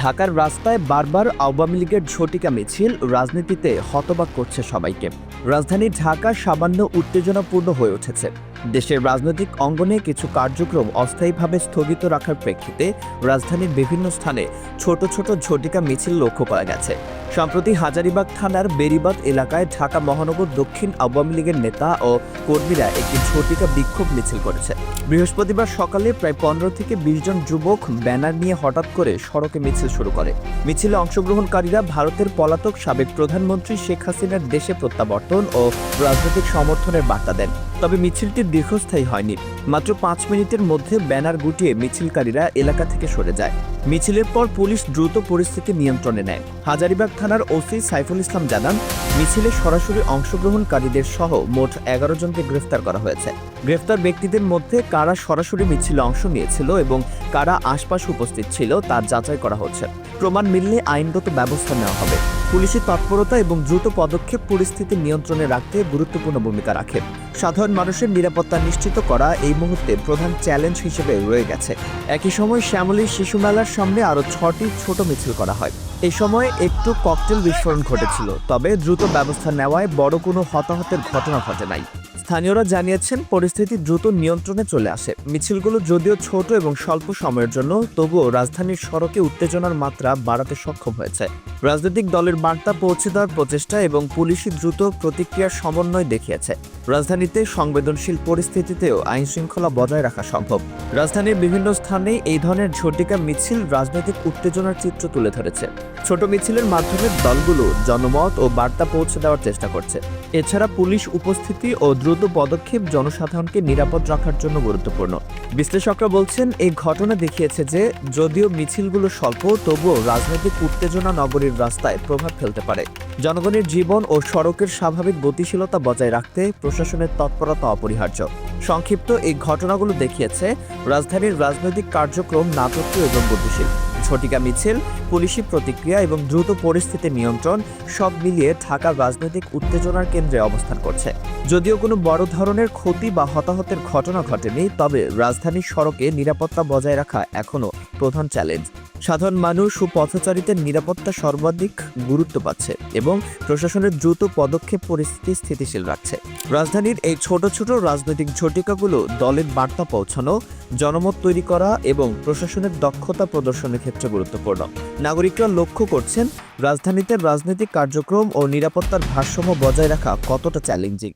ঢাকার রাস্তায় বারবার আওয়ামী লীগের ঝটিকা মিছিল, রাজনীতিতে হতবাক করছে সবাইকে। রাজধানী ঢাকা সামান্য উত্তেজনাপূর্ণ হয়ে উঠেছে। দেশের রাজনৈতিক অঙ্গনে কিছু কার্যক্রম অস্থায়ীভাবে স্থগিত রাখার প্রেক্ষিতে রাজধানীর বিভিন্ন স্থানে ছোট ছোট ঝটিকা মিছিল লক্ষ্য করা গেছে। সম্প্রতি হাজারিবাগ থানার বেরিবাদ এলাকায় ঢাকা মহানগর দক্ষিণ আওয়ামী লীগের নেতা ও কর্মীরা একটি ঝটিকা বিক্ষোভ মিছিল করেছে। বৃহস্পতিবার সকালে প্রায় পনেরো থেকে বিশ জন যুবক ব্যানার নিয়ে হঠাৎ করে সড়কে মিছিল শুরু করে। মিছিলে অংশগ্রহণকারীরা ভারতের পলাতক সাবেক প্রধানমন্ত্রী শেখ হাসিনার দেশে প্রত্যাবর্তন ও রাজনৈতিক সমর্থনের বার্তা দেন। তবে মিছিলটি দীর্ঘস্থায়ী হয়নি। মাত্র পাঁচ মিনিটের মধ্যে ব্যানার গুটিয়ে মিছিলকারীরা এলাকা থেকে সরে যায়। মিছিলের পর পুলিশ দ্রুত পরিস্থিতি নিয়ন্ত্রণে নেয়। হাজারিবাগ থানার ওসি সাইফুল ইসলাম জানান, মিছিলে সরাসরি অংশগ্রহণকারীদের সহ মোট এগারো জনকে গ্রেফতার করা হয়েছে। গ্রেফতার ব্যক্তিদের মধ্যে কারা সরাসরি মিছিলে অংশ নিয়েছিল এবং কারা আশপাশে উপস্থিত ছিল তা যাচাই করা হচ্ছে। প্রমাণ মিললে আইনগত ব্যবস্থা নেওয়া হবে। পুলিশের তৎপরতা এবং দ্রুত পদক্ষেপ পরিস্থিতি নিয়ন্ত্রণে রাখতে গুরুত্বপূর্ণ ভূমিকা রাখে। সাধারণ মানুষের নিরাপত্তা নিশ্চিত করা এই মুহূর্তে প্রধান চ্যালেঞ্জ হিসেবে রয়ে গেছে। একই সময় শ্যামলী শিশু মেলার সামনে আরও ছটি ছোট মিছিল করা হয়। এই সময় একটু ককটেল বিস্ফোরণ ঘটেছিল, তবে দ্রুত ব্যবস্থা নেওয়ায় বড় কোনো হতাহতের ঘটনা ঘটে নাই। স্থানীয়রা জানিয়েছেন পরিস্থিতি দ্রুত নিয়ন্ত্রণে চলে আসে। মিছিলগুলো যদিও ছোট এবং স্বল্প সময়ের জন্য, তবুও রাজধানীর সড়কে উত্তেজনার মাত্রা বাড়াতে সক্ষম হয়েছে। রাজনৈতিক দলের বার্তা পৌঁছে দেওয়ার প্রচেষ্টা এবং পুলিশি দ্রুত প্রতিক্রিয়ার সমন্বয় দেখিয়েছে। রাজধানীতে সংবেদনশীল পরিস্থিতিতেও আইন শৃঙ্খলা বজায় রাখা সম্ভব। রাজধানীর বিভিন্ন স্থানে এই ধরনের ঝটিকা মিছিল রাজনৈতিক উত্তেজনার চিত্র তুলে ধরেছে। ছোট মিছিলের মাধ্যমে দলগুলো জনমত ও বার্তা পৌঁছে দেওয়ার চেষ্টা করছে। এছাড়া পুলিশ উপস্থিতি ও দ্রুত পদক্ষেপ জনসাধারণকে নিরাপদ রাখার জন্য গুরুত্বপূর্ণ। বিশ্লেষকরা বলছেন, এই ঘটনা দেখিয়েছে যে যদিও মিছিলগুলো স্বল্প, তবুও রাজনৈতিক উত্তেজনা নগরীর রাস্তায় প্রভাব ফেলতে পারে। জনগণের জীবন ও সড়কের স্বাভাবিক গতিশীলতা বজায় রাখতে প্রশাসনের তৎপরতা অপরিহার্য। সংক্ষিপ্ত এই ঘটনাগুলো দেখিয়েছে, রাজধানীর রাজনৈতিক কার্যক্রম নাটকীয় এবং গতিশীল। ঝটিকা মিছিল, পুলিশি প্রতিক্রিয়া এবং দ্রুত পরিস্থিতি নিয়ন্ত্রণ সব মিলিয়ে ঢাকার রাজনৈতিক উত্তেজনার কেন্দ্রে অবস্থান করছে। যদিও কোনো বড় ধরনের ক্ষতি বা হতাহতের ঘটনা ঘটেনি, তবে রাজধানীর সড়কে নিরাপত্তা বজায় রাখা এখনও প্রধান চ্যালেঞ্জ। সাধারণ মানুষ ও পথচারীদের নিরাপত্তা সর্বাধিক গুরুত্ব পাচ্ছে এবং প্রশাসনের দ্রুত পদক্ষেপ পরিস্থিতি স্থিতিশীল রাখছে। রাজধানীর এই ছোট ছোট রাজনৈতিক ঝটিকাগুলো দলের বার্তা পৌঁছানো, জনমত তৈরি করা এবং প্রশাসনের দক্ষতা প্রদর্শনের ক্ষেত্রে গুরুত্বপূর্ণ। নাগরিকরা লক্ষ্য করছেন, রাজধানীতে রাজনৈতিক কার্যক্রম ও নিরাপত্তার ভারসাম্য বজায় রাখা কতটা চ্যালেঞ্জিং